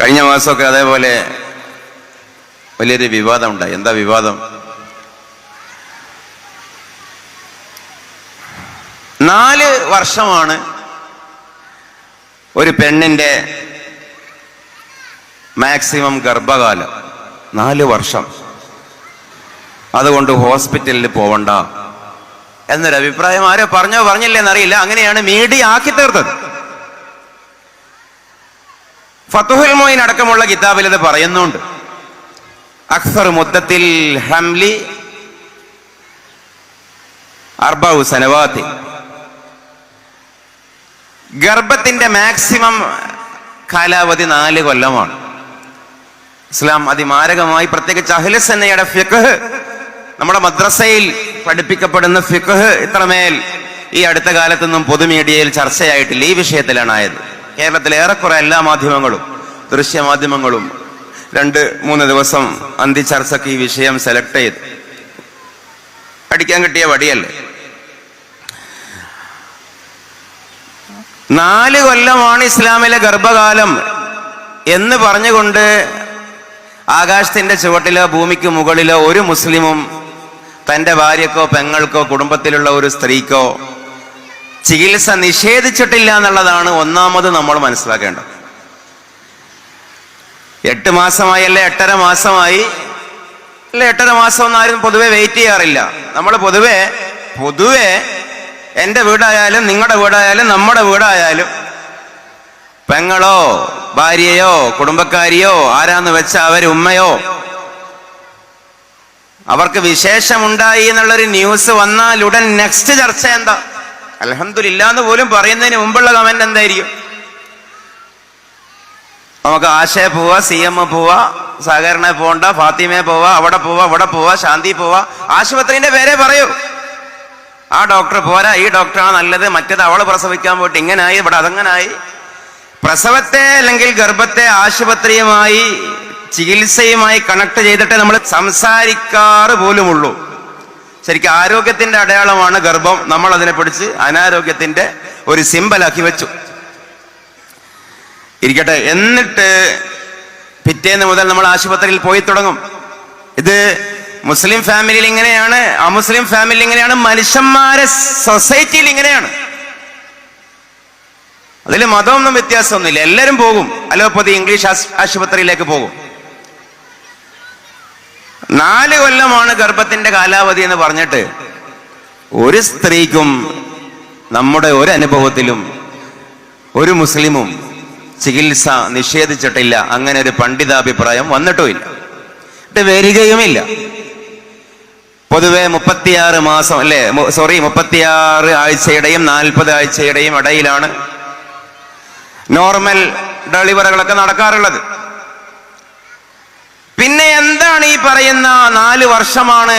കഴിഞ്ഞ മാസമൊക്കെ അതേപോലെ വലിയൊരു വിവാദം ഉണ്ടായി എന്താ വിവാദം? നാല് വർഷമാണ് ഒരു പെണ്ണിന്റെ മാക്സിമം ഗർഭകാലം. നാല് വർഷം. അതുകൊണ്ട് ഹോസ്പിറ്റലിൽ പോവണ്ട എന്നൊരു അഭിപ്രായം ആരോ പറഞ്ഞോ പറഞ്ഞില്ലെന്നറിയില്ല. അങ്ങനെയാണ് മീഡിയ ആക്കി തീർത്തത്. ഫത്തുഹുൽ മൊയിൻ അടക്കമുള്ള കിതാബിൽ ഇത് പറയുന്നുണ്ട്. അക്സർ മുദ്ദത്തിൽ ഹംലി അർബു സനവാത്തി. ഗർഭത്തിന്റെ മാക്സിമം കാലാവധി നാല് കൊല്ലമാണ്. ഇസ്ലാം അതിമാരകമായി പ്രത്യേകിച്ച് അഹ്ലസന്നയുടെ ഫിഖ് നമ്മുടെ മദ്രസയിൽ പഠിപ്പിക്കപ്പെടുന്ന ഫിഖ് ഇത്രമേൽ ഈ അടുത്ത കാലത്തൊന്നും പൊതുമീഡിയയിൽ ചർച്ചയായിട്ടില്ല. ഈ വിഷയത്തിലാണ് ആയത്. കേരളത്തിലെ ഏറെക്കുറെ എല്ലാ മാധ്യമങ്ങളും ദൃശ്യമാധ്യമങ്ങളും രണ്ട് മൂന്ന് ദിവസം അന്തി ഈ വിഷയം സെലക്ട് ചെയ്ത്. പഠിക്കാൻ കിട്ടിയ വടിയല്ലേ നാല് കൊല്ലമാണ് ഇസ്ലാമിലെ ഗർഭകാലം എന്ന് പറഞ്ഞുകൊണ്ട് ആകാശത്തിന്റെ ചുവട്ടിലോ ഭൂമിക്ക് മുകളിലോ ഒരു മുസ്ലിമും തന്റെ ഭാര്യക്കോ പെങ്ങൾക്കോ കുടുംബത്തിലുള്ള ഒരു സ്ത്രീക്കോ ചികിത്സ നിഷേധിച്ചിട്ടില്ല എന്നുള്ളതാണ് ഒന്നാമത് നമ്മൾ മനസ്സിലാക്കേണ്ടത്. എട്ട് മാസമായി അല്ലെ എട്ടര മാസമായി? അല്ലെ എട്ടര മാസം ഒന്നും ആരും പൊതുവെ വെയിറ്റ് ചെയ്യാറില്ല. നമ്മൾ പൊതുവെ പൊതുവെ എന്റെ വീടായാലും നിങ്ങളുടെ വീടായാലും നമ്മുടെ വീടായാലും പെങ്ങളോ ഭാര്യയോ കുടുംബക്കാരിയോ ആരാന്ന് വെച്ച അവർ ഉമ്മയോ? അവർക്ക് വിശേഷമുണ്ടായി എന്നുള്ളൊരു ന്യൂസ് വന്നാൽ ഉടൻ നെക്സ്റ്റ് ചർച്ച എന്താ? അലഹമില്ല എന്ന് പോലും പറയുന്നതിന് മുമ്പുള്ള കമന്റ് എന്തായിരിക്കും? നമുക്ക് ആശയ പോവാ സി എം പോവാ സഹകരണ പോണ്ട ഫാത്തിമ പോവാ അവിടെ പോവാ അവിടെ പോവാ ശാന്തി പോവാ. ആശുപത്രിന്റെ പേരെ പറയൂ. ആ ഡോക്ടർ പോരാ ഈ ഡോക്ടറാണ് നല്ലത് മറ്റേത് അവൾ പ്രസവിക്കാൻ പോയിട്ട് ഇങ്ങനായി ഇവിടെ അതങ്ങനായി. പ്രസവത്തെ അല്ലെങ്കിൽ ഗർഭത്തെ ആശുപത്രിയുമായി ചികിത്സയുമായി കണക്ട് ചെയ്തിട്ട് നമ്മൾ സംസാരിക്കാറ് പോലുമുള്ളൂ. ശരിക്കും ആരോഗ്യത്തിന്റെ അടയാളമാണ് ഗർഭം. നമ്മൾ അതിനെ പിടിച്ച് അനാരോഗ്യത്തിന്റെ ഒരു സിമ്പലാക്കി വെച്ചു. ഇരിക്കട്ടെ. എന്നിട്ട് പിറ്റേന്ന് മുതൽ നമ്മൾ ആശുപത്രിയിൽ പോയി തുടങ്ങും. ഇത് മുസ്ലിം ഫാമിലിയിൽ ഇങ്ങനെയാണ് അമുസ്ലിം ഫാമിലി ഇങ്ങനെയാണ് മനുഷ്യന്മാരെ സൊസൈറ്റിയിൽ ഇങ്ങനെയാണ്. അതിൽ മതമൊന്നും വ്യത്യാസമൊന്നുമില്ല. എല്ലാവരും പോകും. അലോപ്പതി ഇംഗ്ലീഷ് ആശുപത്രിയിലേക്ക് പോകും. നാല് കൊല്ലമാണ് ഗർഭത്തിന്റെ കാലാവധി എന്ന് പറഞ്ഞിട്ട് ഒരു സ്ത്രീക്കും നമ്മുടെ ഒരു അനുഭവത്തിലും ഒരു മുസ്ലിമും ചികിത്സ നിഷേധിച്ചിട്ടില്ല. അങ്ങനെ ഒരു പണ്ഡിതാഭിപ്രായം വന്നിട്ടുമില്ല. ഇത് വരികയുമില്ല. പൊതുവെ മുപ്പത്തിയാറ് മാസം അല്ലേ സോറി മുപ്പത്തിയാറ് ആഴ്ചയുടെയും നാൽപ്പത് ആഴ്ചയുടെയും ഇടയിലാണ് നോർമൽ ഡെലിവറികളൊക്കെ നടക്കാറുള്ളത്. പിന്നെ എന്താണ് ഈ പറയുന്ന നാല് വർഷമാണ്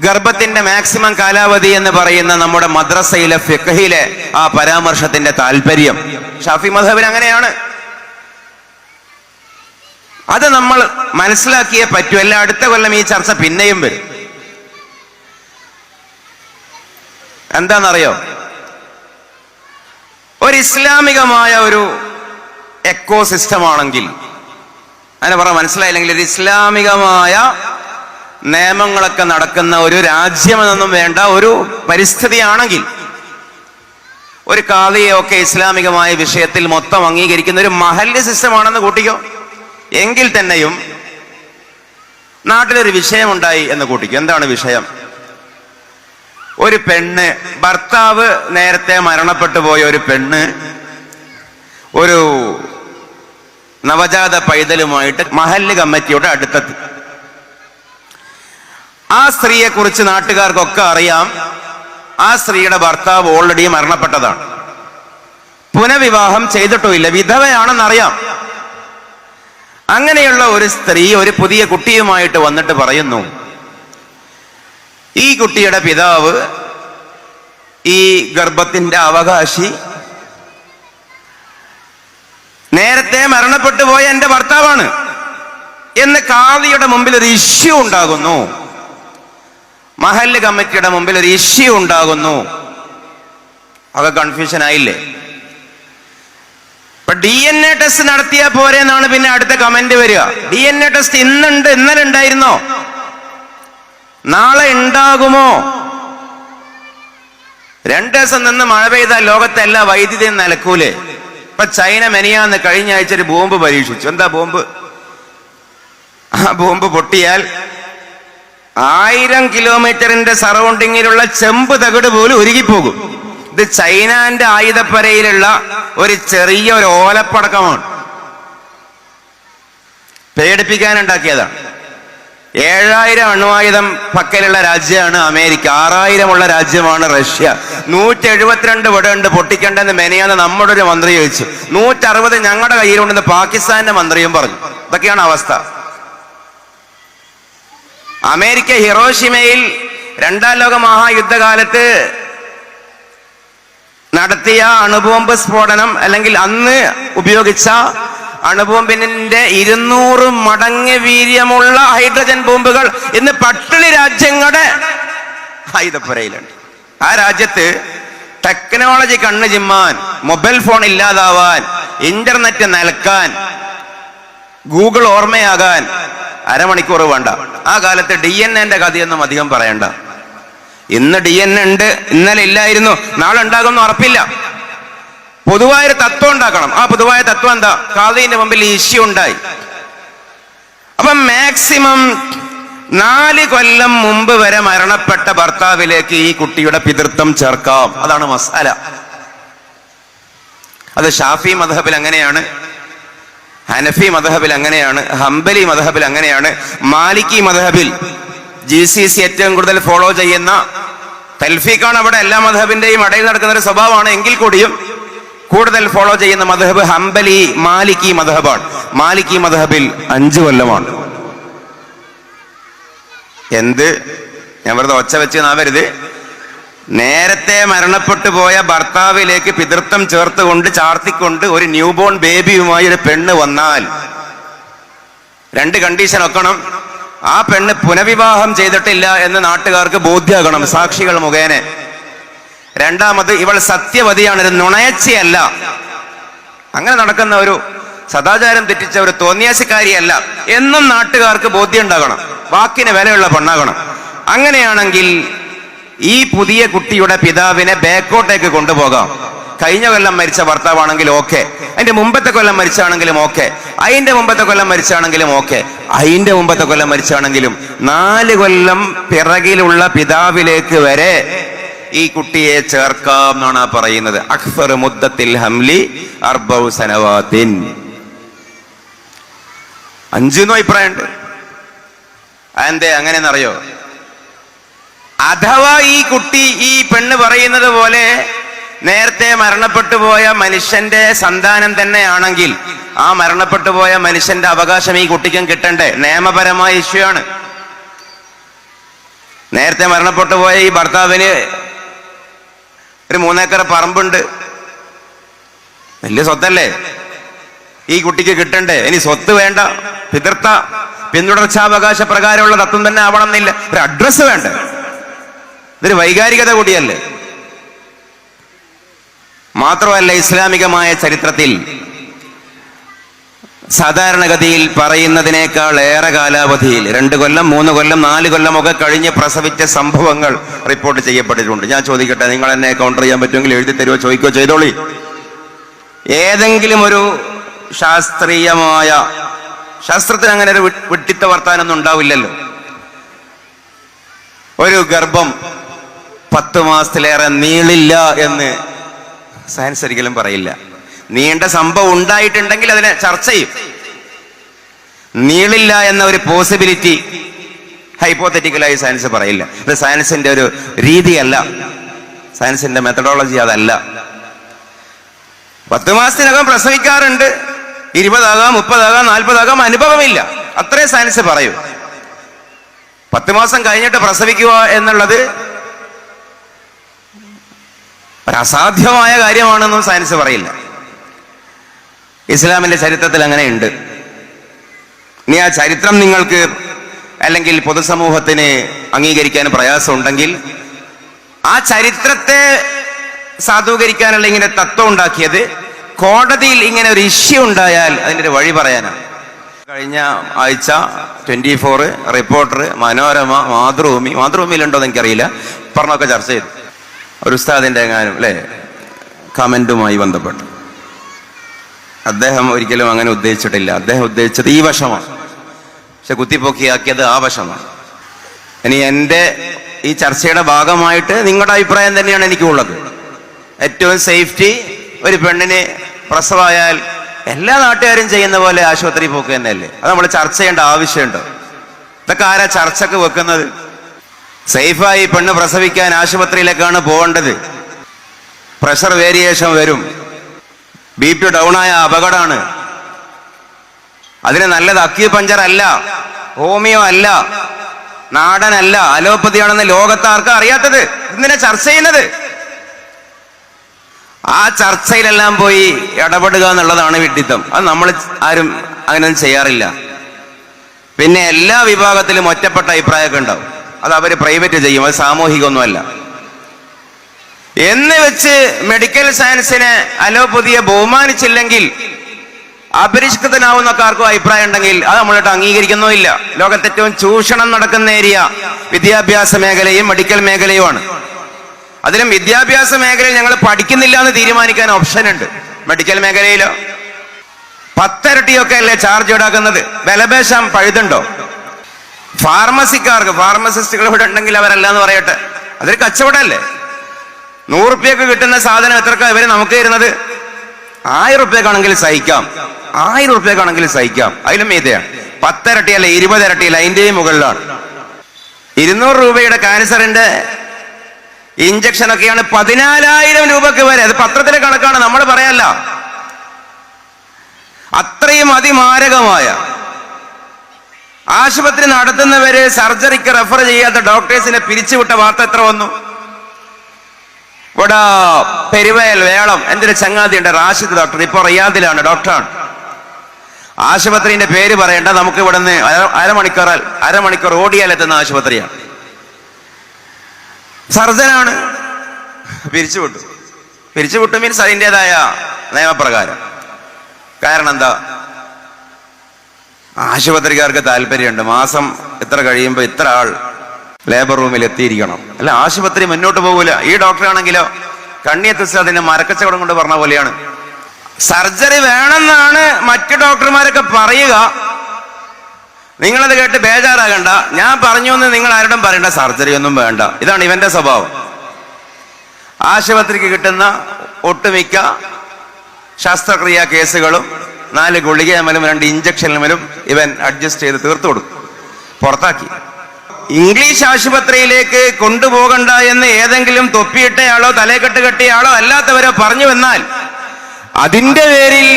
ഗർഭത്തിന്റെ മാക്സിമം കാലാവധി എന്ന് പറയുന്ന നമ്മുടെ മദ്രസയിലെ ഫിഖഹിലെ ആ പരാമർശത്തിന്റെ താല്പര്യം ഷാഫി മധബിന് അങ്ങനെയാണ്. അത് നമ്മൾ മനസ്സിലാക്കിയേ പറ്റൂ. അല്ല അടുത്ത കൊല്ലം ഈ ചർച്ച പിന്നെയും വരും. എന്താണെന്നറിയോ? ഒരു ഇസ്ലാമികമായ ഒരു എക്കോ സിസ്റ്റം ആണെങ്കിൽ അങ്ങനെ പറ മനസ്സിലായില്ലെങ്കിൽ ഒരു ഇസ്ലാമികമായ നിയമങ്ങളൊക്കെ നടക്കുന്ന ഒരു രാജ്യമെന്നൊന്നും വേണ്ട ഒരു പരിസ്ഥിതിയാണെങ്കിൽ. ഒരു കാളിയൊക്കെ ഇസ്ലാമികമായ വിഷയത്തിൽ മൊത്തം അംഗീകരിക്കുന്ന ഒരു മഹല്യ സിസ്റ്റമാണെന്ന് കൂട്ടിക്കോ. എങ്കിൽ തന്നെയും നാട്ടിലൊരു വിഷയമുണ്ടായി എന്ന് കൂട്ടിക്കോ. എന്താണ് വിഷയം? ഒരു പെണ്ണ് ഭർത്താവ് നേരത്തെ മരണപ്പെട്ടു പോയ ഒരു പെണ്ണ് ഒരു നവജാത പൈതലുമായിട്ട് മഹല്ല് കമ്മിറ്റിയുടെ അടുത്തെത്തി. ആ സ്ത്രീയെ കുറിച്ച് നാട്ടുകാർക്കൊക്കെ അറിയാം ആ സ്ത്രീയുടെ ഭർത്താവ് ഓൾറെഡി മരണപ്പെട്ടതാണ്. പുനവിവാഹം ചെയ്തിട്ടുമില്ല വിധവയാണെന്നറിയാം. അങ്ങനെയുള്ള ഒരു സ്ത്രീ ഒരു പുതിയ കുട്ടിയുമായിട്ട് വന്നിട്ട് പറയുന്നു ഈ കുട്ടിയുടെ പിതാവ് ഈ ഗർഭത്തിന്റെ അവകാശി നേരത്തെ മരണപ്പെട്ടു പോയ എന്റെ ഭർത്താവാണ്. എന്ന് കാളിയുടെ മുമ്പിൽ ഒരു ഇഷ്യൂ ഉണ്ടാകുന്നു. മഹല്ല് കമ്മിറ്റിയുടെ മുമ്പിൽ ഒരു ഇഷ്യൂ ഉണ്ടാകുന്നു. അത് കൺഫ്യൂഷൻ ആയില്ലേ? ഇപ്പൊ ഡി എൻ എ ടെസ്റ്റ് നടത്തിയാൽ പോരെ എന്നാണ് പിന്നെ അടുത്ത കമന്റ് വരിക. ഡി എൻ എ ടെസ്റ്റ് ഇന്നുണ്ട് ഇന്നലെ ഉണ്ടായിരുന്നോ? നാളെ ഉണ്ടാകുമോ? രണ്ടു ദിവസം നിന്ന് മഴ പെയ്താൽ ലോകത്തെ എല്ലാ വൈദ്യുതിയും നിലക്കൂലേ? ഇപ്പൊ ചൈന മെനിയാന്ന് കഴിഞ്ഞ ആഴ്ച ഒരു ബോംബ് പരീക്ഷിച്ചു. എന്താ ബോംബ്? ആ ബോംബ് പൊട്ടിയാൽ ആയിരം കിലോമീറ്ററിന്റെ സറൗണ്ടിങ്ങിലുള്ള ചെമ്പ് തകിട് പോലും ഒരുങ്ങിപ്പോകും. ഇത് ചൈനാന്റെ ആയുധപ്പരയിലുള്ള ഒരു ചെറിയ ഒരു ഓലപ്പടക്കമാണ്. പേടിപ്പിക്കാനുണ്ടാക്കിയതാണ് ഏഴായിരം അണുവായുധം പക്കലുള്ള രാജ്യമാണ് അമേരിക്ക. ആറായിരമുള്ള രാജ്യമാണ് റഷ്യ. നൂറ്റി എഴുപത്തിരണ്ട് പൊട്ടിക്കണ്ടെന്ന് പൊട്ടിക്കേണ്ടെന്ന് മെനയാന്ന് നമ്മുടെ ഒരു മന്ത്രി ചോദിച്ചു. നൂറ്ററുപത് ഞങ്ങളുടെ കയ്യിലുണ്ടെന്ന് പാകിസ്ഥാന്റെ മന്ത്രിയും പറഞ്ഞു. ഇതൊക്കെയാണ് അവസ്ഥ. അമേരിക്ക ഹിറോഷിമയിൽ രണ്ടാം ലോക മഹായുദ്ധകാലത്ത് നടത്തിയ അണുബോംബ് സ്ഫോടനം അല്ലെങ്കിൽ അന്ന് ഉപയോഗിച്ച അണുബോംബിന്റെ ഇരുന്നൂറ് മടങ്ങ് വീര്യമുള്ള ഹൈഡ്രജൻ ബോംബുകൾ ഇന്ന് പട്ടിണി രാജ്യങ്ങളുടെ ആയുധപ്പുരയിലുണ്ട്. ആ രാജ്യത്ത് ടെക്നോളജി കണ്ണു ചിമ്മാൻ മൊബൈൽ ഫോൺ ഇല്ലാതാവാൻ ഇന്റർനെറ്റ് നൽകാൻ ഗൂഗിൾ ഓർമ്മയാകാൻ അരമണിക്കൂർ വേണ്ട. ആ കാലത്ത് ഡി എൻ എന്റെ കഥയൊന്നും അധികം പറയണ്ട. ഇന്ന് ഡി എൻ ഉണ്ട് ഇന്നലെ ഇല്ലായിരുന്നു നാളെ ഉണ്ടാകുമെന്ന് ഉറപ്പില്ല. പൊതുവായൊരു തത്വം ഉണ്ടാക്കണം. ആ പൊതുവായ തത്വം എന്താ? കാതിന്റെ മുമ്പിൽ ഇഷ്യൂ ഉണ്ടായി. അപ്പൊ മാക്സിമം നാല് കൊല്ലം മുമ്പ് വരെ മരണപ്പെട്ട ഭർത്താവിലേക്ക് ഈ കുട്ടിയുടെ പിതൃത്വം ചേർക്കാം. അതാണ് മസാല. അത് ഷാഫി മധബിൽ അങ്ങനെയാണ്. ഹനഫി മധബിൽ അങ്ങനെയാണ്. ഹംബലി മധബിൽ അങ്ങനെയാണ്. മാലിക്കി മധബിൽ ജി സി സി ഏറ്റവും കൂടുതൽ ഫോളോ ചെയ്യുന്ന തൽഫീഖാണ് അവിടെ. എല്ലാ മധബിന്റെയും ഇടയിൽ നടക്കുന്ന ഒരു സ്വഭാവമാണ്. എങ്കിൽ കൂടിയും കൂടുതൽ ഫോളോ ചെയ്യുന്ന മധബ് ഹംബലി മാലിക്കി മധബാണ് മാലിക്കി മധബിൽ അഞ്ചു കൊല്ലമാണ്. എന്ത്? ഞാൻ വെറുതെ ഒച്ച വെച്ച് നാവരുത്. നേരത്തെ മരണപ്പെട്ടു പോയ ഭർത്താവിലേക്ക് പിതൃത്വം ചേർത്തുകൊണ്ട് ചാർത്തിക്കൊണ്ട് ഒരു ന്യൂബോൺ ബേബിയുമായി ഒരു പെണ്ണ് വന്നാൽ രണ്ട് കണ്ടീഷൻ ഒക്കണം. ആ പെണ്ണ് പുനവിവാഹം ചെയ്തിട്ടില്ല എന്ന് നാട്ടുകാർക്ക് ബോധ്യമാകണം സാക്ഷികൾ മുഖേന. രണ്ടാമത് ഇവൾ സത്യവതിയാണ് ഒരു നുണയച്ചയല്ല. അങ്ങനെ നടക്കുന്ന ഒരു സദാചാരം തെറ്റിച്ച ഒരു തോന്നിയാശക്കാരിയല്ല. എന്നും നാട്ടുകാർക്ക് ബോധ്യം ഉണ്ടാകണം വാക്കിന് വിലയുള്ള പെണ്ണാകണം. അങ്ങനെയാണെങ്കിൽ ഈ പുതിയ കുട്ടിയുടെ പിതാവിനെ ബാക്കോട്ടേക്ക് കൊണ്ടുപോകാം. കഴിഞ്ഞ കൊല്ലം മരിച്ച ഭർത്താവാണെങ്കിൽ ഓക്കെ. അതിന്റെ മുമ്പത്തെ കൊല്ലം മരിച്ചാണെങ്കിലും ഓക്കെ. അതിന്റെ മുമ്പത്തെ കൊല്ലം മരിച്ചാണെങ്കിലും ഓക്കെ. അതിന്റെ മുമ്പത്തെ കൊല്ലം മരിച്ചാണെങ്കിലും നാല് കൊല്ലം പിറകിലുള്ള പിതാവിലേക്ക് വരെ ഈ കുട്ടിയെ ചേർക്കാം എന്നാണ് പറയുന്നത്. അക്ഫർ മുദ്ദത്തിൽ ഹംലി അർബൗ സനവാത്തിൻ അഞ്ചെന്നും അഭിപ്രായമുണ്ട്. അതെന്തേ അങ്ങനെയെന്നറിയോ? അഥവാ ഈ കുട്ടി ഈ പെണ്ണ് പറയുന്നത് പോലെ നേരത്തെ മരണപ്പെട്ടു പോയ മനുഷ്യന്റെ സന്താനം തന്നെയാണെങ്കിൽ ആ മരണപ്പെട്ടു പോയ മനുഷ്യന്റെ അവകാശം ഈ കുട്ടിക്കും കിട്ടണ്ടേ? നിയമപരമായ ഇഷ്യൂ ആണ് നേരത്തെ മരണപ്പെട്ടു പോയ ഈ ഭർത്താവിന് ഒരു മൂന്നേക്കർ പറമ്പുണ്ട്. വലിയ സ്വത്തല്ലേ? ഈ കുട്ടിക്ക് കിട്ടണ്ടേ? ഇനി സ്വത്ത് വേണ്ട പിതൃത്ത പിന്തുടർച്ചാവകാശ പ്രകാരമുള്ള തത്വം തന്നെ ആവണം എന്നില്ല. ഒരു അഡ്രസ്സ് വേണ്ട? ഇതൊരു വൈകാരികത കൂടിയല്ലേ? മാത്രമല്ല ഇസ്ലാമികമായ ചരിത്രത്തിൽ സാധാരണഗതിയിൽ പറയുന്നതിനേക്കാൾ ഏറെ കാലാവധിയിൽ രണ്ട് കൊല്ലം മൂന്ന് കൊല്ലം നാല് കൊല്ലം ഒക്കെ കഴിഞ്ഞ് പ്രസവിച്ച സംഭവങ്ങൾ റിപ്പോർട്ട് ചെയ്യപ്പെട്ടിട്ടുണ്ട്. ഞാൻ ചോദിക്കട്ടെ നിങ്ങൾ എന്നെ കൗണ്ടർ ചെയ്യാൻ പറ്റുമെങ്കിൽ എഴുതി തരുമോ ചോദിക്കോ ചെയ്തോളി. ഏതെങ്കിലും ഒരു ശാസ്ത്രീയമായ ശാസ്ത്രത്തിന് അങ്ങനെ ഒരു വിട്ടിത്ത വർത്താനൊന്നും ഉണ്ടാവില്ലല്ലോ. ഒരു ഗർഭം പത്ത് മാസത്തിലേറെ നീളില്ല എന്ന് സയൻസ് ഒരിക്കലും പറയില്ല. നീണ്ട സംഭവം ഉണ്ടായിട്ടുണ്ടെങ്കിൽ അതിനെ ചർച്ച ചെയ്യും. നീളില്ല എന്ന ഒരു പോസിബിലിറ്റി ഹൈപ്പോത്തറ്റിക്കലായി സയൻസ് പറയില്ല. ഇത് സയൻസിന്റെ ഒരു രീതിയല്ല. സയൻസിന്റെ മെത്തഡോളജി അതല്ല. പത്ത് മാസത്തിനകം പ്രസവിക്കാറുണ്ട്. ഇരുപതാകാം മുപ്പതാകാം നാൽപ്പതാകാം അനുഭവമില്ല. അത്രേ സയൻസ് പറയൂ. പത്ത് മാസം കഴിഞ്ഞിട്ട് പ്രസവിക്കുക എന്നുള്ളത് ഒരു അസാധ്യമായ കാര്യമാണെന്നും സയൻസ് പറയില്ല. ഇസ്ലാമിന്റെ ചരിത്രത്തിൽ അങ്ങനെയുണ്ട്. ഇനി ആ ചരിത്രം നിങ്ങൾക്ക് അല്ലെങ്കിൽ പൊതുസമൂഹത്തിന് അംഗീകരിക്കാൻ പ്രയാസമുണ്ടെങ്കിൽ ആ ചരിത്രത്തെ സാധൂകരിക്കാനുള്ള ഇങ്ങനെ തത്വം ഉണ്ടാക്കിയത് കോടതിയിൽ ഇങ്ങനെ ഒരു ഇഷ്യൂ ഉണ്ടായാൽ അതിന്റെ ഒരു വഴി പറയാനാണ്. കഴിഞ്ഞ ആഴ്ച twenty four reporter Manorama Mathrubhumi മാതൃഭൂമിയിലുണ്ടോ എന്ന് എനിക്കറിയില്ല. പറഞ്ഞൊക്കെ ചർച്ച ചെയ്തു. ഒരു ഉസ്താദിന്റെ എങ്ങാനും അല്ലേ? കമന്റുമായി ബന്ധപ്പെട്ട്. അദ്ദേഹം ഒരിക്കലും അങ്ങനെ ഉദ്ദേശിച്ചിട്ടില്ല. അദ്ദേഹം ഉദ്ദേശിച്ചത് ഈ വശമാണ്. പക്ഷെ കുത്തിപ്പൊക്കിയാക്കിയത് ആ വശമാണ്. ഇനി എന്റെ ഈ ചർച്ചയുടെ ഭാഗമായിട്ട് നിങ്ങളുടെ അഭിപ്രായം തന്നെയാണ് എനിക്കുള്ളത്. ഏറ്റവും സേഫ്റ്റി ഒരു പെണ്ണിന് പ്രസവമായാൽ എല്ലാ നാട്ടുകാരും ചെയ്യുന്ന പോലെ ആശുപത്രി പോക്ക് തന്നെയല്ലേ? അത് നമ്മൾ ചർച്ച ചെയ്യേണ്ട ആവശ്യമുണ്ടോ. ഇതൊക്കെ ആരാ ചർച്ചക്ക് വെക്കുന്നത്? സേഫായി പെണ്ണ് പ്രസവിക്കാൻ ആശുപത്രിയിലേക്കാണ് പോകേണ്ടത്. പ്രഷർ വേരിയേഷൻ വരും. ബി പി ഡൗൺ ആയ അപകടമാണ്. അതിന് നല്ലത് അക്യൂപഞ്ചർ അല്ല ഹോമിയോ അല്ല നാടനല്ല അലോപ്പതിയാണെന്ന് ലോകത്ത് ആർക്കും അറിയാത്തത്? ഇതിനെ ചർച്ച ചെയ്യുന്നത്? ആ ചർച്ചയിലെല്ലാം പോയി ഇടപെടുക എന്നുള്ളതാണ് വിഡിത്തം. അത് നമ്മൾ ആരും അങ്ങനെയൊന്നും ചെയ്യാറില്ല. പിന്നെ എല്ലാ വിഭാഗത്തിലും ഒറ്റപ്പെട്ട അഭിപ്രായമൊക്കെ ഉണ്ടാവും. അത് അവർ പ്രൈവറ്റ് ചെയ്യും അത് സാമൂഹികമൊന്നുമല്ല. എന്ന് വെച്ച് മെഡിക്കൽ സയൻസിനെ അലോപ്പതിയെ ബഹുമാനിച്ചില്ലെങ്കിൽ അപരിഷ്കൃതനാവുന്നൊക്കെ ആർക്കും അഭിപ്രായം ഉണ്ടെങ്കിൽ അത് നമ്മളിട്ട് അംഗീകരിക്കുന്നുമില്ല. ലോകത്ത് ഏറ്റവും ചൂഷണം നടക്കുന്ന ഏരിയ വിദ്യാഭ്യാസ മേഖലയും മെഡിക്കൽ മേഖലയുമാണ്. അതിലും വിദ്യാഭ്യാസ മേഖലയിൽ ഞങ്ങൾ പഠിക്കുന്നില്ല എന്ന് തീരുമാനിക്കാൻ ഓപ്ഷൻ ഉണ്ട്. മെഡിക്കൽ മേഖലയിലോ? പത്തരട്ടിയൊക്കെ അല്ലേ ചാർജ് ഈടാക്കുന്നത്? വിലപേശം പഴുതുണ്ടോ? ഫാർമസിക്കാർക്ക് ഫാർമസിസ്റ്റുകൾ ഇവിടെ ഉണ്ടെങ്കിൽ അവരല്ല എന്ന് പറയട്ടെ. അതൊരു കച്ചവടമല്ലേ? നൂറുപ്യക്ക് കിട്ടുന്ന സാധനം എത്രക്കാ ഇവർ നമുക്ക് തരുന്നത്? ആയിരം റുപ്യക്കാണെങ്കിൽ സഹിക്കാം. ആയിരം റുപ്യക്കാണെങ്കിൽ സഹിക്കാം. അതിലും മീതയാണ് പത്തരട്ടി അല്ല ഇരുപതരട്ടി അല്ല അതിന്റെയും മുകളിലാണ്. ഇരുന്നൂറ് രൂപയുടെ കാൻസറിന്റെ ഇഞ്ചക്ഷൻ ഒക്കെയാണ് പതിനാലായിരം രൂപക്ക് വരെ. അത് പത്രത്തിലെ കണക്കാണ് നമ്മൾ പറയല്ല. അത്രയും അതിമാരകമായ. ആശുപത്രി നടത്തുന്നവര് സർജറിക്ക് റെഫർ ചെയ്യാത്ത ഡോക്ടേഴ്സിനെ പിരിച്ചുവിട്ട വാർത്ത എത്ര വന്നു? ഇവിടെ പെരുവയൽ വേളം എന്തൊരു ഒരു ചങ്ങാതി ഉണ്ട് റാഷിദ് ഡോക്ടർ ഇപ്പൊ റിയാദിലാണ് ഡോക്ടറാണ്. ആശുപത്രിന്റെ പേര് പറയണ്ട നമുക്ക് ഇവിടെ നിന്ന് അരമണിക്കൂർ അരമണിക്കൂർ ഓടിയാൽ എത്തുന്ന ആശുപത്രിയാണ്. സർജനാണ്. പിരിച്ചുവിട്ടു. പിരിച്ചുവിട്ടു മീൻസ് അതിന്റെതായ നിയമപ്രകാരം. കാരണം എന്താ? ആശുപത്രിക്കാർക്ക് താല്പര്യമുണ്ട്. മാസം ഇത്ര കഴിയുമ്പോൾ ഇത്ര ആൾ ലേബർ റൂമിൽ എത്തിയിരിക്കണം. അല്ല ആശുപത്രി മുന്നോട്ട് പോകൂല. ഈ ഡോക്ടറാണെങ്കിലോ കണ്ണിയത്ത് അതിന്റെ മരക്കച്ചവടം കൊണ്ട് പറഞ്ഞ പോലെയാണ്. സർജറി വേണമെന്നാണ് മറ്റു ഡോക്ടർമാരൊക്കെ പറയുക. നിങ്ങളത് കേട്ട് ബേജാറാകണ്ട. ഞാൻ പറഞ്ഞു എന്ന് നിങ്ങൾ ആരോടും പറയണ്ട. സർജറി ഒന്നും വേണ്ട. ഇതാണ് ഇവന്റെ സ്വഭാവം. ആശുപത്രിക്ക് കിട്ടുന്ന ഒട്ടുമിക്ക ശസ്ത്രക്രിയ കേസുകളും നാല് ഗുളികമലും രണ്ട് ഇഞ്ചക്ഷനുമലും ഇവൻ അഡ്ജസ്റ്റ് ചെയ്ത് തീർത്തു കൊടുക്കും. പുറത്താക്കി. ഇംഗ്ലീഷ് ആശുപത്രിയിലേക്ക് കൊണ്ടുപോകണ്ട എന്ന് ഏതെങ്കിലും തൊപ്പിയിട്ടയാളോ തലേക്കെട്ട് കെട്ടിയാളോ അല്ലാത്തവരോ പറഞ്ഞു വന്നാൽ അതിന്റെ പേരിൽ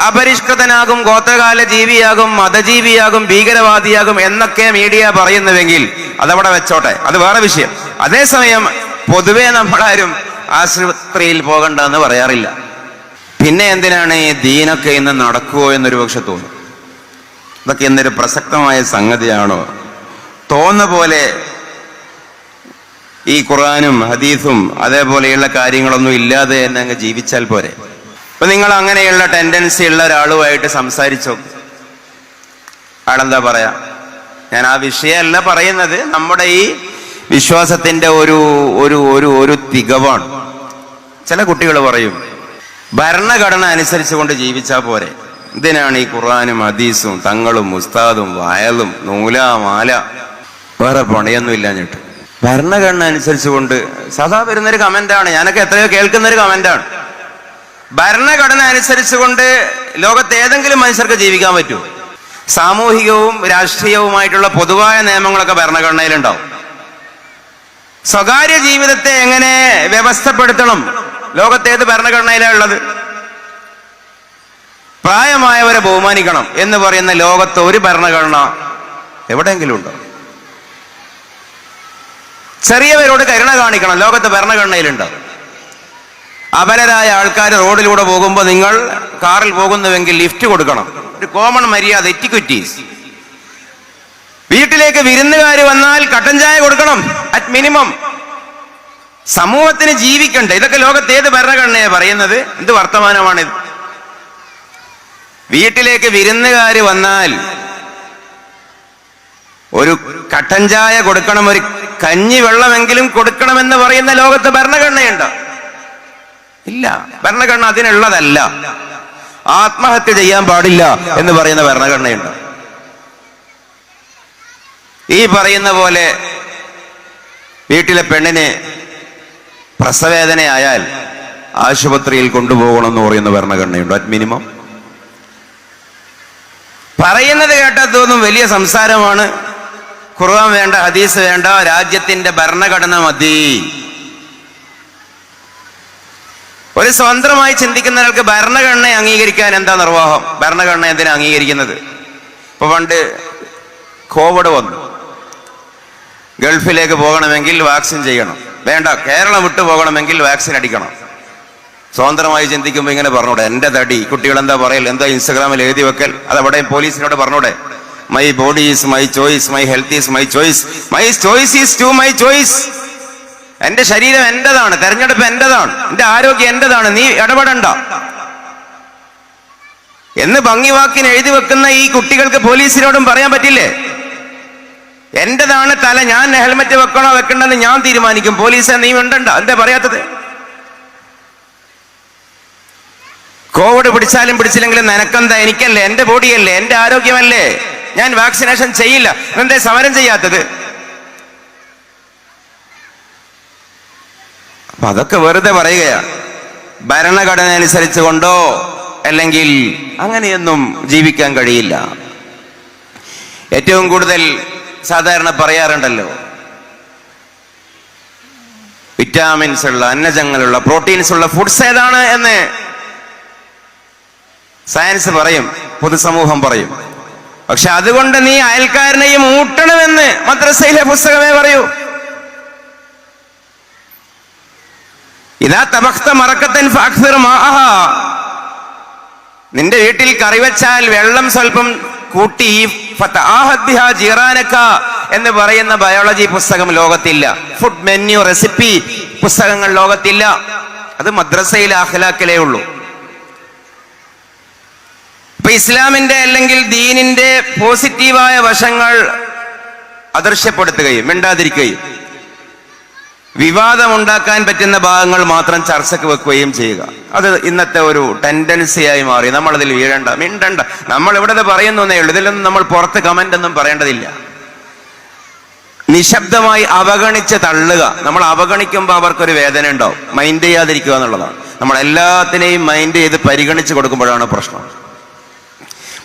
അപരിഷ്കൃതനാകും ഗോത്രകാല ജീവിയാകും മതജീവിയാകും ഭീകരവാദിയാകും എന്നൊക്കെ മീഡിയ പറയുന്നുവെങ്കിൽ അതവിടെ വെച്ചോട്ടെ. അത് വേറെ വിഷയം. അതേസമയം പൊതുവെ നമ്മളാരും ആശുപത്രിയിൽ പോകണ്ട എന്ന് പറയാറില്ല. പിന്നെ എന്തിനാണ് ഈ ദീനൊക്കെ ഇന്ന് നടക്കുമോ എന്നൊരു പക്ഷെ തോന്നും. ഇതൊക്കെ ഇന്നൊരു പ്രസക്തമായ സംഗതിയാണോ? തോന്നുന്ന പോലെ ഈ ഖുറാനും ഹദീസും അതേപോലെയുള്ള കാര്യങ്ങളൊന്നും ഇല്ലാതെ തന്നെ അങ്ങ് ജീവിച്ചാൽ പോരെ. ഇപ്പൊ നിങ്ങൾ അങ്ങനെയുള്ള ടെൻഡൻസി ഉള്ള ഒരാളുമായിട്ട് സംസാരിച്ചോ? ആളെന്താ പറയാ? ഞാൻ ആ വിഷയമല്ല പറയുന്നത്. നമ്മുടെ ഈ വിശ്വാസത്തിന്റെ ഒരു ഒരു ഒരു ഒരു തികവാണ്. ചില കുട്ടികൾ പറയും ഭരണഘടന അനുസരിച്ചുകൊണ്ട് ജീവിച്ചാൽ പോരെ. ഇതിനാണ് ഈ ഖുറാനും ഹദീസും തങ്ങളും ഉസ്താദും വയലും നൂല മാല വേറെ പണിയൊന്നും ഇല്ലാഞ്ഞിട്ട് ഭരണഘടന അനുസരിച്ചുകൊണ്ട് സദാ വരുന്നൊരു കമന്റാണ്. ഞാനൊക്കെ എത്രയോ കേൾക്കുന്ന ഒരു കമന്റാണ്. ഭരണഘടന അനുസരിച്ചുകൊണ്ട് ലോകത്ത് ഏതെങ്കിലും മനുഷ്യർക്ക് ജീവിക്കാൻ പറ്റുമോ? സാമൂഹികവും രാഷ്ട്രീയവുമായിട്ടുള്ള പൊതുവായ നിയമങ്ങളൊക്കെ ഭരണഘടനയിലുണ്ടാവും. സ്വകാര്യ ജീവിതത്തെ എങ്ങനെ വ്യവസ്ഥപ്പെടുത്തണം? ലോകത്തേത് ഭരണഘടനയിലാണ് ഉള്ളത്? പ്രായമായവരെ ബഹുമാനിക്കണം എന്ന് പറയുന്ന ലോകത്ത് ഒരു ഭരണഘടന എവിടെയെങ്കിലും ഉണ്ടോ? ചെറിയവരോട് കരുണ കാണിക്കണം. ലോകത്ത് ഭരണഘടനയിലുണ്ട്. അപലരായ ആൾക്കാർ റോഡിലൂടെ പോകുമ്പോൾ നിങ്ങൾ കാറിൽ പോകുന്നുവെങ്കിൽ ലിഫ്റ്റ് കൊടുക്കണം. ഒരു കോമൺ മര്യാദ എറ്റിക്വിറ്റീസ് വീട്ടിലേക്ക് വിരുന്നുകാർ വന്നാൽ കട്ടൻ ചായ കൊടുക്കണം അറ്റ് മിനിമം സമൂഹത്തിന് ജീവിക്കണ്ടേ? ഇതൊക്കെ ലോകത്ത് ഏത് ഭരണഘടനയാണ് പറയുന്നത്? എന്ത് വർത്തമാനമാണിത് വീട്ടിലേക്ക് വിരുന്നുകാർ വന്നാൽ ഒരു കട്ടൻ ചായ കൊടുക്കണം ഒരു കഞ്ഞി വെള്ളമെങ്കിലും കൊടുക്കണമെന്ന് പറയുന്ന ലോകത്ത് ഭരണഘടനയുണ്ട്? ഇല്ല. ഭരണഘടന അതിനുള്ളതല്ല. ആത്മഹത്യ ചെയ്യാൻ പാടില്ല എന്ന് പറയുന്ന ഭരണഘടനയുണ്ട്. ഈ പറയുന്ന പോലെ വീട്ടിലെ പെണ്ണിന് പ്രസവേദനയായാൽ ആശുപത്രിയിൽ കൊണ്ടുപോകണം എന്ന് പറയുന്ന ഭരണഘടനയുണ്ട്. അറ്റ് മിനിമം പറയുന്നത് കേട്ടാൽ തോന്നും വലിയ സംസാരമാണ്. ഖുർആൻ വേണ്ട ഹദീസ് വേണ്ട രാജ്യത്തിന്റെ ഭരണഘടന മതി. ഒരു സ്വതന്ത്രമായി ചിന്തിക്കുന്ന ഒരാൾക്ക് ഭരണഘടനയെ അംഗീകരിക്കാൻ എന്താ നിർവാഹം? ഭരണഘടന എന്തിനാ അംഗീകരിക്കുന്നത്? ഇപ്പൊ പണ്ട് കോവിഡ് വന്നു. ഗൾഫിലേക്ക് പോകണമെങ്കിൽ വാക്സിൻ ചെയ്യണം. വേണ്ട കേരളം വിട്ടു പോകണമെങ്കിൽ വാക്സിൻ അടിക്കണം. സ്വതന്ത്രമായി ചിന്തിക്കുമ്പോൾ ഇങ്ങനെ പറഞ്ഞൂടെ എന്റെ തടി. കുട്ടികൾ എന്താ പറയൽ എന്താ ഇൻസ്റ്റഗ്രാമിൽ എഴുതി വെക്കൽ? അത് അവിടെ പോലീസിനോട് പറഞ്ഞൂടെ? My body is my choice my health is my choice my choice is to my choice എന്റെ ശരീരം എന്റേതാണ് തെരഞ്ഞെടുപ്പ് എന്റേതാണ് എന്റെ ആരോഗ്യം എന്റേതാണ് നീ ഇടപെടണ്ട. എന്ന് ഭംഗിവാക്കിന് എഴുതി വെക്കുന്ന ഈ കുട്ടികൾക്ക് പോലീസിനോടും പറയാൻ പറ്റില്ലേ? എന്റേതാണ് തല ഞാൻ ഹെൽമെറ്റ് വെക്കണോ വെക്കണ്ടെന്ന് ഞാൻ തീരുമാനിക്കും. പോലീസ് നീ ഉണ്ടണ്ട എന്താ പറയാത്തത്? കോവിഡ് പിടിച്ചാലും പിടിച്ചില്ലെങ്കിലും നിനക്കെന്താ എനിക്കല്ലേ എന്റെ ബോഡിയല്ലേ എന്റെ ആരോഗ്യമല്ലേ? ഞാൻ വാക്സിനേഷൻ ചെയ്യില്ല. എന്തേ സമരം ചെയ്യാത്തത്? അപ്പൊ അതൊക്കെ വെറുതെ പറയുകയാ. ഭരണഘടന അനുസരിച്ച് കൊണ്ടോ അല്ലെങ്കിൽ അങ്ങനെയൊന്നും ജീവിക്കാൻ കഴിയില്ല. ഏറ്റവും കൂടുതൽ സാധാരണ പറയാറുണ്ടല്ലോ. വിറ്റാമിൻസ് ഉള്ള അന്നജങ്ങളുള്ള പ്രോട്ടീൻസ് ഉള്ള ഫുഡ്സ് ഏതാണ് എന്ന്? സയൻസ് പറയും പൊതുസമൂഹം പറയും. പക്ഷെ അതുകൊണ്ട് നീ അയൽക്കാരനെയും ഊട്ടണമെന്ന് മദ്രസയിലെ പുസ്തകമേ പറയൂ. ഇതാ തബക്ത മറക്കത്തൻ നിന്റെ വീട്ടിൽ കറി വെച്ചാൽ വെള്ളം സ്വല്പം കൂട്ടി ജീറാനക്ക ജീറാനക എന്ന് പറയുന്ന ബയോളജി പുസ്തകം ലോകത്തില്ല. ഫുഡ് മെന്യു റെസിപ്പി പുസ്തകങ്ങൾ ലോകത്തില്ല. അത് മദ്രസയിലെ അഖലാക്കിലേ ഉള്ളൂ. ഇപ്പൊ ഇസ്ലാമിന്റെ അല്ലെങ്കിൽ ദീനിന്റെ പോസിറ്റീവായ വശങ്ങൾ അദൃശ്യപ്പെടുത്തുകയും മിണ്ടാതിരിക്കുകയും വിവാദമുണ്ടാക്കാൻ പറ്റുന്ന ഭാഗങ്ങൾ മാത്രം ചർച്ചക്ക് വെക്കുകയും ചെയ്യുക. അത് ഇന്നത്തെ ഒരു ടെൻഡൻസിയായി മാറി. നമ്മൾ അതിൽ വീഴണ്ട മിണ്ടണ്ട. നമ്മൾ ഇവിടെ പറയുന്നേ ഉള്ളൂ. ഇതിലൊന്നും നമ്മൾ പുറത്ത് കമന്റ് ഒന്നും പറയേണ്ടതില്ല. നിശബ്ദമായി അവഗണിച്ച് തള്ളുക. നമ്മൾ അവഗണിക്കുമ്പോൾ അവർക്കൊരു വേദന ഉണ്ടാവും. മൈൻഡ് ചെയ്യാതിരിക്കുക എന്നുള്ളതാണ്. നമ്മൾ എല്ലാത്തിനെയും മൈൻഡ് ചെയ്ത് പരിഗണിച്ച് കൊടുക്കുമ്പോഴാണ് പ്രശ്നം.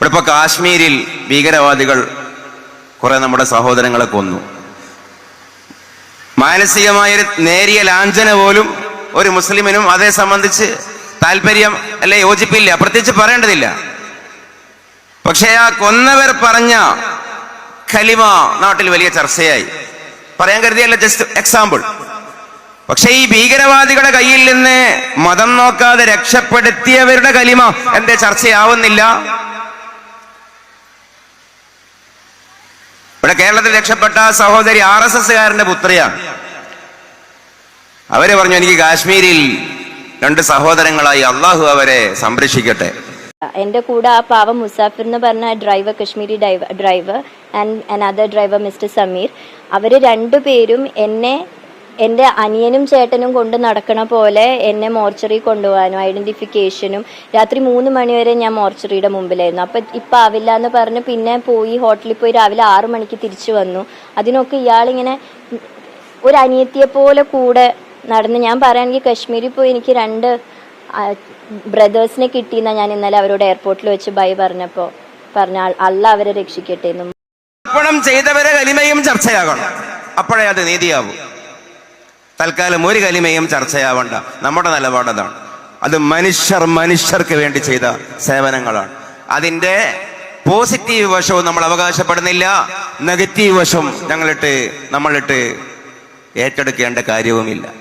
ഇവിടെ ഇപ്പൊ കാശ്മീരിൽ ഭീകരവാദികൾ കുറെ നമ്മുടെ സഹോദരങ്ങളെ കൊന്നു. മാനസികമായൊരു നേരിയ ലാഞ്ചന പോലും ഒരു മുസ്ലിമിനും അതേ സംബന്ധിച്ച് താല്പര്യം അല്ലെ യോജിപ്പില്ല. പ്രത്യേകിച്ച് പറയേണ്ടതില്ല. പക്ഷേ ആ കൊന്നവർ പറഞ്ഞ ഖലിമ നാട്ടിൽ വലിയ ചർച്ചയായി. പറയാൻ കരുതിയല്ല ജസ്റ്റ് എക്സാമ്പിൾ പക്ഷേ ഈ ഭീകരവാദികളുടെ കയ്യിൽ നിന്ന് മതം നോക്കാതെ രക്ഷപ്പെടുത്തിയവരുടെ കലിമ എന്തേ ചർച്ചയാവുന്നില്ല? ഇവിടെ കേരളത്തിൽ രക്ഷപ്പെട്ട സഹോദരി ആർ എസ് എസ്സുകാരന്റെ പുത്രിയാണ്. അവർ പറഞ്ഞു എനിക്ക് കാശ്മീരിൽ രണ്ട് സഹോദരങ്ങളായി അള്ളാഹു അവരെ സംരക്ഷിക്കട്ടെ. എന്റെ കൂടെ ആ പാവം മുസാഫിർ എന്ന് പറഞ്ഞ driver Kashmiri driver and another driver mister Sameer അവർ രണ്ടുപേരും എന്നെ എന്റെ അനിയനും ചേട്ടനും കൊണ്ട് നടക്കണ പോലെ എന്നെ മോർച്ചറി കൊണ്ടുപോകാനും ഐഡന്റിഫിക്കേഷനും രാത്രി മൂന്ന് മണിവരെ ഞാൻ മോർച്ചറിയുടെ മുമ്പിലായിരുന്നു. അപ്പം ഇപ്പം ആവില്ല എന്ന് പറഞ്ഞ് പിന്നെ പോയി ഹോട്ടലിൽ പോയി രാവിലെ ആറ് മണിക്ക് തിരിച്ചു വന്നു. അതിനൊക്കെ ഇയാളിങ്ങനെ ഒരു അനിയത്തിയെ പോലെ കൂടെ നടന്ന് ഞാൻ പറയുകയാണെങ്കിൽ കശ്മീരിൽ പോയി എനിക്ക് രണ്ട് ബ്രദേഴ്സിനെ കിട്ടിയെന്ന ഞാൻ ഇന്നലെ അവരോട് എയർപോർട്ടിൽ വെച്ച് ബൈ പറഞ്ഞപ്പോൾ പറഞ്ഞ അല്ല അവരെ രക്ഷിക്കട്ടെ എന്നും. ചെയ്തവരെ കലിമയും ചർച്ചയാകണം. അപ്പോഴേ അത് നീതിയാവും. തൽക്കാലം ഒരു കലിമയും ചർച്ചയാവണ്ട. നമ്മുടെ നിലപാടതാണ് അത് മനുഷ്യർ മനുഷ്യർക്ക് വേണ്ടി ചെയ്ത സേവനങ്ങളാണ്. അതിന്റെ പോസിറ്റീവ് വശവും നമ്മൾ അവകാശപ്പെടുന്നില്ല. നെഗറ്റീവ് വശം ഞങ്ങളിട്ട് നമ്മളിട്ട് ഏറ്റെടുക്കേണ്ട കാര്യവുമില്ല.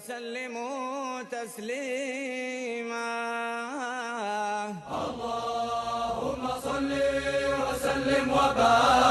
وسلموا تسليما. اللهم صل وسلم وبارك